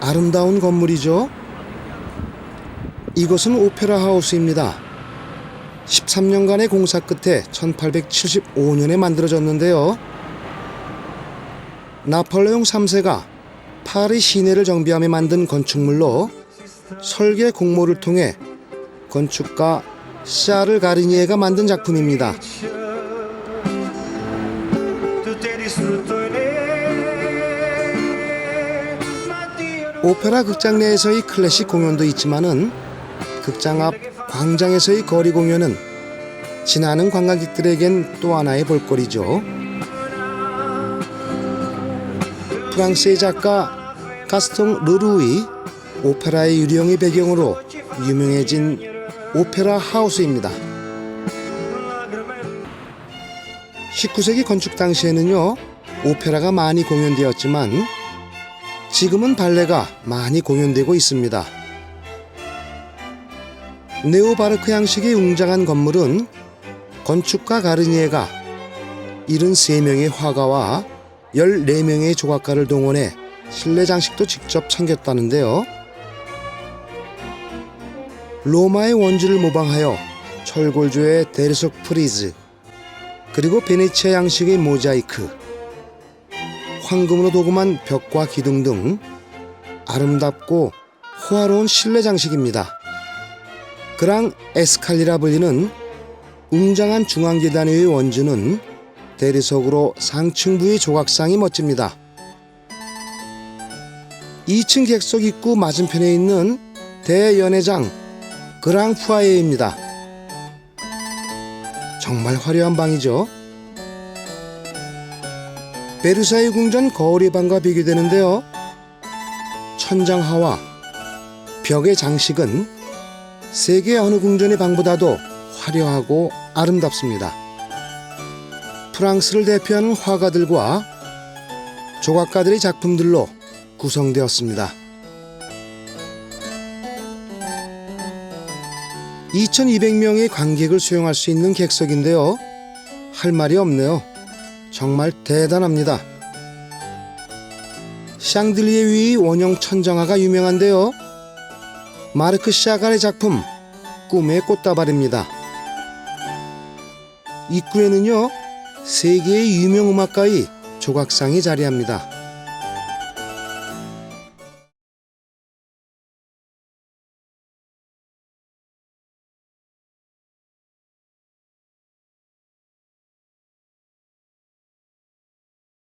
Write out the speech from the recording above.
아름다운 건물이죠. 이곳은 오페라 하우스입니다. 13년간의 공사 끝에 1875년에 만들어졌는데요. 나폴레옹 3세가 파리 시내를 정비하며 만든 건축물로 설계 공모를 통해 건축가 샤를 가르니에가 만든 작품입니다. 오페라 극장 내에서의 클래식 공연도 있지만은 극장 앞 광장에서의 거리 공연은 지나는 관광객들에겐 또 하나의 볼거리죠. 프랑스의 작가 가스통 르루이 오페라의 유령의 배경으로 유명해진 오페라 하우스입니다. 19세기 건축 당시에는요 오페라가 많이 공연되었지만 지금은 발레가 많이 공연되고 있습니다. 네오바르크 양식의 웅장한 건물은 건축가 가르니에가 73명의 화가와 14명의 조각가를 동원해 실내 장식도 직접 챙겼다는데요. 로마의 원주를 모방하여 철골조의 대리석 프리즈 그리고 베네치아 양식의 모자이크 황금으로 도금한 벽과 기둥 등 아름답고 호화로운 실내 장식입니다. 그랑 에스칼리라 불리는 웅장한 중앙 계단 위의 원주는 대리석으로 상층부의 조각상이 멋집니다. 2층 객석 입구 맞은편에 있는 대연회장 그랑 푸아예입니다. 정말 화려한 방이죠. 베르사유 궁전 거울의 방과 비교되는데요. 천장화와 벽의 장식은 세계 어느 궁전의 방보다도 화려하고 아름답습니다. 프랑스를 대표하는 화가들과 조각가들의 작품들로 구성되었습니다. 2200명의 관객을 수용할 수 있는 객석인데요. 할 말이 없네요. 정말 대단합니다. 샹들리에 위 원형 천정화가 유명한데요. 마르크 샤갈의 작품 꿈의 꽃다발입니다. 입구에는요 세 개의 유명 음악가의 조각상이 자리합니다.